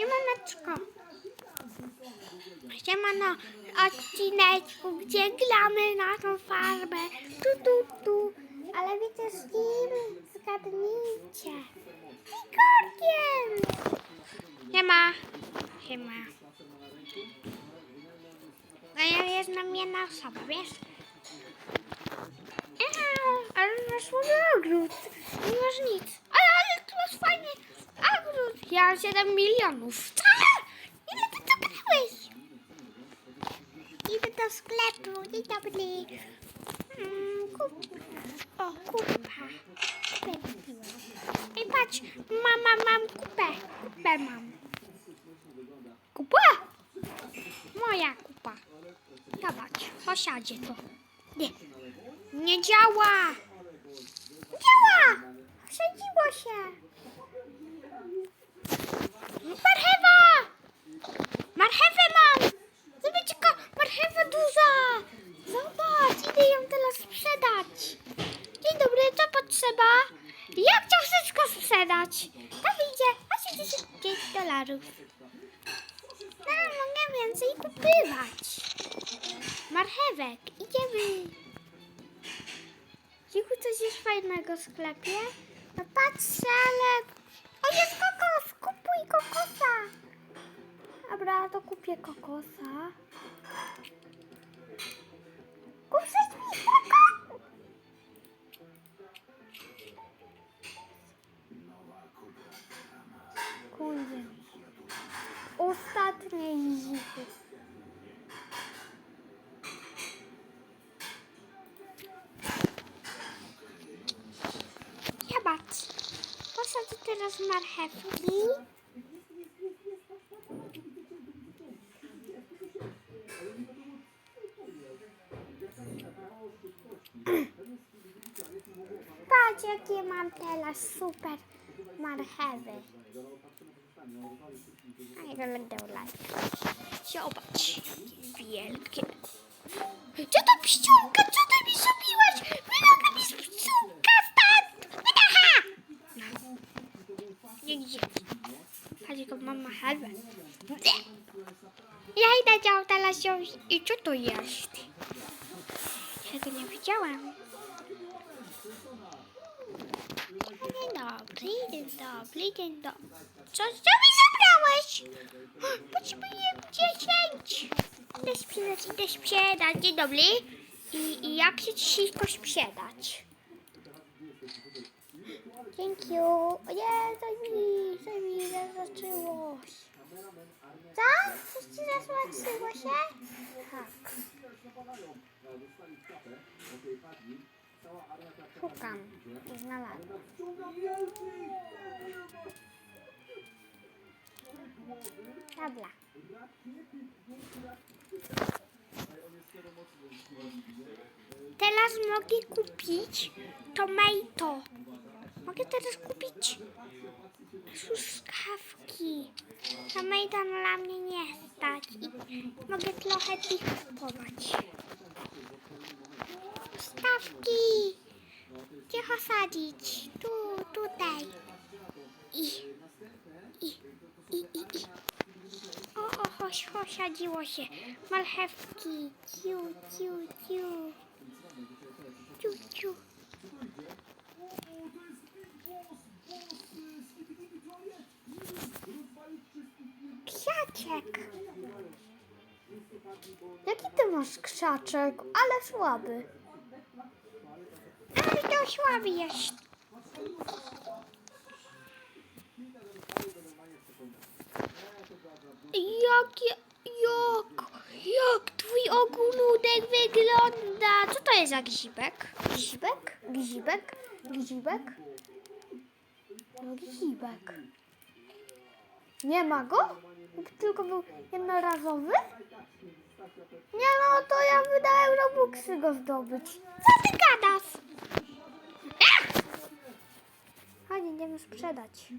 Siemaneczko. Siemano, odcineczku, gdzie gramy na tą farmę. Tu, tu, tu. Ale wiecie z kim? Zgadnijcie. Igorkiem. Siema. Siema. No ja jest namienna osoba, wiesz? Eee, ale ładny ogród. Nie masz nic. Ale, ale tu masz fajny ogród. Ja mam 7 milionów. Co? Ile ty to? Idę do sklepu. Dzień dobry. Mm, kup. O, kupa. Ej, patrz. Mama, mam kupę. Kupę mam. Kupa? Moja kupa. Zobacz, posiadzie to. Nie. Nie działa! Działa! Przedziło się! Marchewa! Marchewę mam! Zobaczcie, marchewa duża! Zobacz, idę ją teraz sprzedać. Dzień dobry, co potrzeba? Ja chcę wszystko sprzedać. To wyjdzie 89 dolarów. No, mogę więcej kupywać. Marchewek, idziemy. Cichu, coś jest fajnego w sklepie? No patrzę, ale... O, jest kokos! Kupuj kokosa! Dobra, to kupię kokosa. Kupisz mi kokos! Kurde. Ostatnie zichy. Zobacz. Posadzę teraz marchewki. Patrz, jakie mam teraz super marchewy. A ja będę lajka. Zobacz, jakie wielkie. Co to pszczółka? Co ty mi zrobiłaś? Wynoga mi pszczółka stąd! Wynocha! Nie gdzie. Patrz, jaką mam marchewę. Ja idę dział teraz ją i co to jest? Ja go nie widziałam. Dzień dobry, dzień dobry, dzień dobry. Co, co mi zabrałeś? Potrzebuję 10. Idę sprzedać, idę sprzedać. Dzień dobry. I, i jak się szybko sprzedać? Thank you. O nie, coś mi, coś mi zaznaczyło. Co? Coś ci zaznaczyło się? Tak. Szukam. Znalazłam. Dobra. Teraz mogę kupić tomato. Mogę teraz kupić truskawki. Tomato dla mnie nie stać i mogę trochę tych kupować. Stawki! Gdzie sadzić? Tu, tutaj. I, i, i, i, i. O, o, choś, sadziło się. Marchewki. Ciu, ciu, ciu. Ciu, ciu. Krzaczek. Jaki ty masz krzaczek? Ale słaby. Słaby jest. Jakie, jak, jak twój ogóludek wygląda? Co to jest za gzibek? Gzibek? Gzibek? Gzibek? No gzibek. Nie ma go? Tylko był jednorazowy? Nie no, to ja wydałem Robuxy go zdobyć. Co ty gadasz? Chodź, idziemy sprzedać.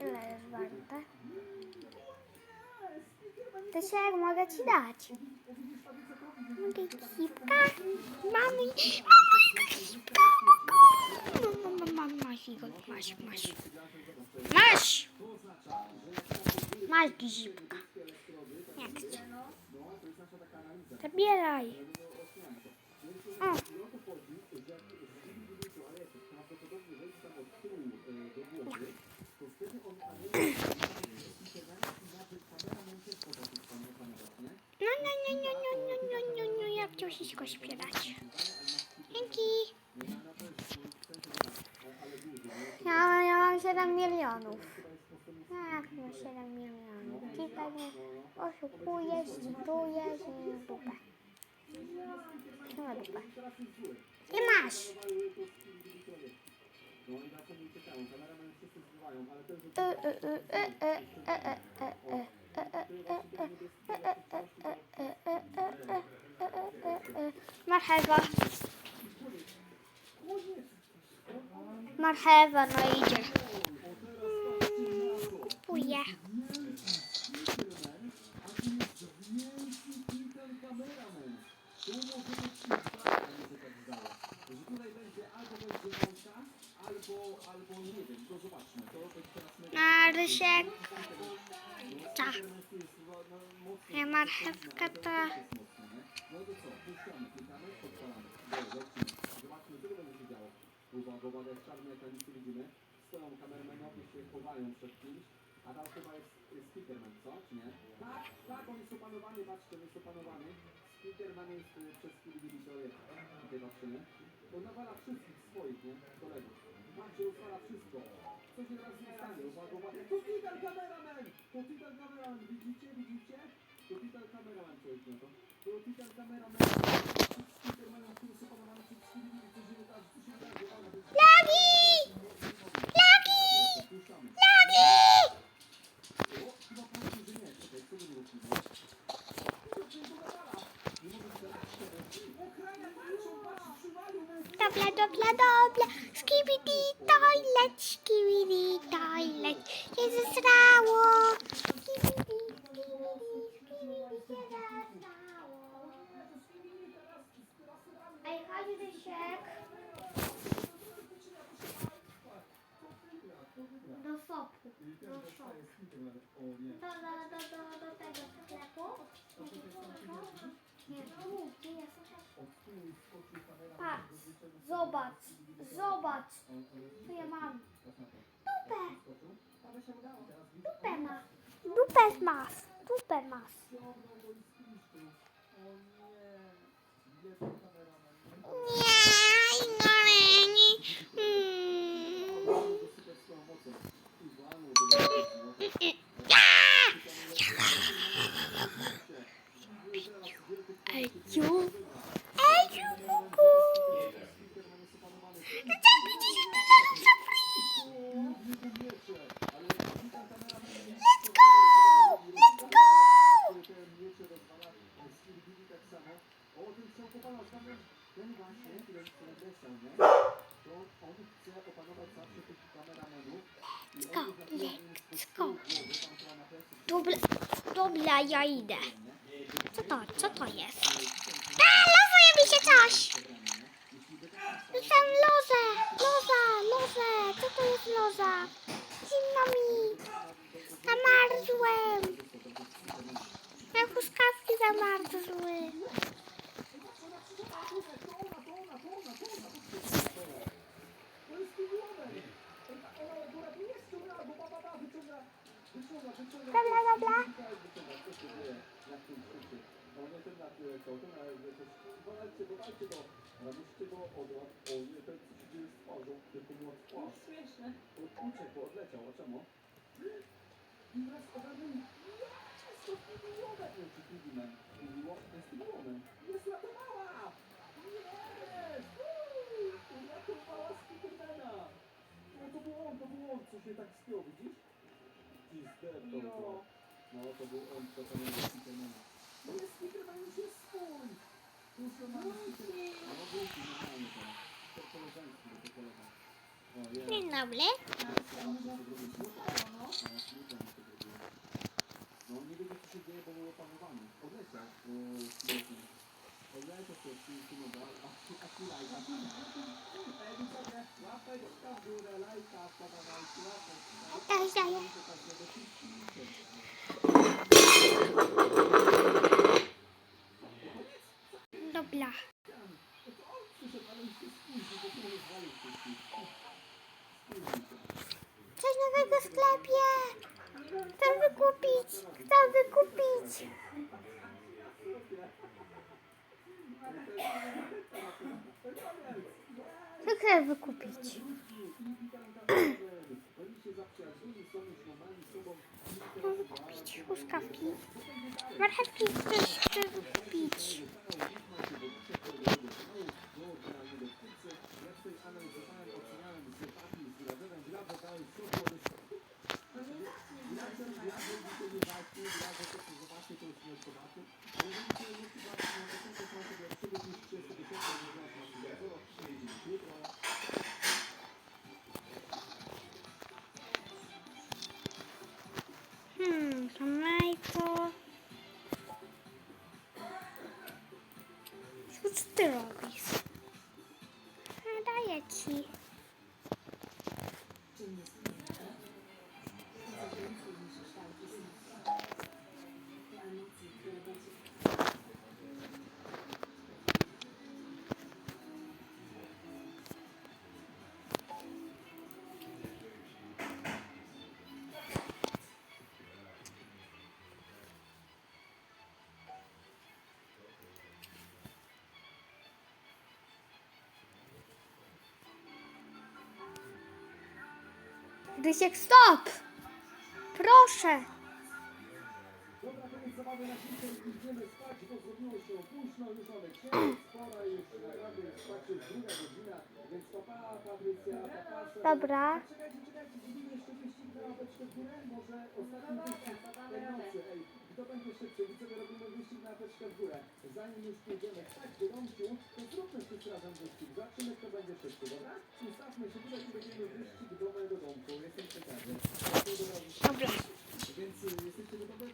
Ile jest warte? Tysiek mogę ci dać. Mamy gipka. Mamy... Mamy. Mama, mama, masz, Igor, masz, masz. Masz! Masz gipka. Jak chcesz. Zabieraj. O. No, no, no, no, no, no, no, no, no, ja chciał się śpiewać. Dzięki. Ja, ja mam 7 milionów. No jak mam 7 milionów? taki pewnie oszukujesz i tu jest i dupę. No dupę. I masz. Marchewa. Marchewa, no idzie. Ta. Ja marchewka to... Uwaga, widzimy. Stoją się chowają przed kimś, a tam chyba jest, co? Tak, tak, on jest opanowany, jest opanowany. Jest y, przez chwilę widzicie, tutaj patrzymy. On wszystkich swoich, nie? Kolegów. Macie, rozwala wszystko. Co się teraz nie stanie? Uwaga, uwaga. To Peter Cameraman! To Peter Cameraman! Widzicie, widzicie? To Peter Cameraman, przejdź na no to. To Peter Cameraman! Petermana, który jest opanowany przez 4 minuty, co się wydarzy, co się wydarzy, uwaga. Lagi! Lagi! Lagi! O, chyba powiedział, że nie. Czekaj, co by było piwo? Dobra, dobra, dobra! Do, do, do, do, tego sklepu. Patrz, zobacz, zobacz. Co ja mam? Dupę. Dupę ma. Dupę masz. Dupę masz. Nie, ignoreni. 哎呦 ja idę. Co to, co to jest? A, losuje mi się coś! Tam lozę, loza, lozę. Co to jest loza? Zimno mi. Zamarzłem. Jak huskawki zamarzły. ten na to, ten na to, walajcie, bo walajcie, bo raduszcie, bo odłam, o nie, to co się dzieje z twarzą, tylko była twarz. Śmieszne. Uciekł, odleciał, a czemu? I raz ogarnęli, ja to pingwinę, nie, czy pingwinę, mówiło, jest pingwinem, jest ratowała! Jest! Ratowała Spidermana! No to był on, to był on, co się tak spiął, widzisz? Pister, to, to, no to był on, co tam jest Spidermana. Jest mikrofonik, jest swój! Dzień dobry. No nie wiem co się dzieje, bo było opanowane. Odlecia. Odlecia się przy synoda, a tu lajka. Łapeczka w górę, lajka, podawajcie, łapeczka. Tak, tak. Dobra. Coś nowego w sklepie. Chcę wykupić. Chcę wykupić. Co chcę wykupić? Chcę wykupić łuskawki. Marchewki też chcę wykupić. Co ty Rysiek, stop! Proszę. Dobra. Dobra. Kto będzie szybszy? Widzowie, robimy wyścig na łapeczkę w górę. Zanim już pójdziemy spać do domku, to zróbmy wszyscy razem wyścig. Zobaczymy, kto będzie szybszy, dobra? Ustawmy się tutaj i będziemy wyścig do mojego domku. Jestem ciekawy. Dobra. Więc y, jesteście gotowe,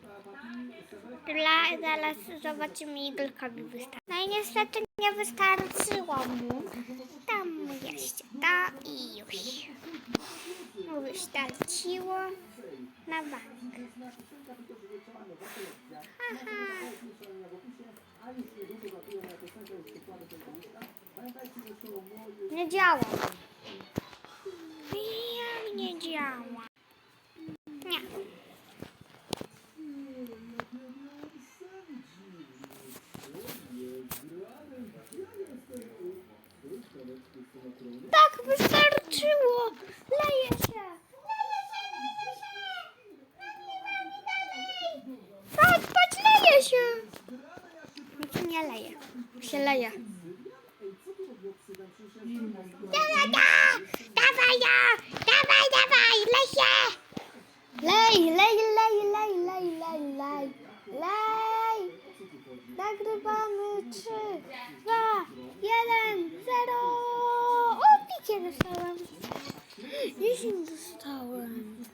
Sebek? Dla, zaraz zobaczymy, ile mi wystarczy. No i niestety nie wystarczyło mu. Tam jeszcze to i już. Mu wystarczyło na bank. Aha. Nie działa. Jak nie działa? Nie. Tak, wystarczyło. Leje się. Leje się, leje się. Patrz, leje się. To nie leje. Się leje. Dawaj, da! Dawaj, da! Dawaj, dawaj, lej się! Lej, lej, lej, lej, lej, lej, lej. Lej! Nagrywamy 3, 2, 1, 0. O, picie dostałem. 10 dostałem.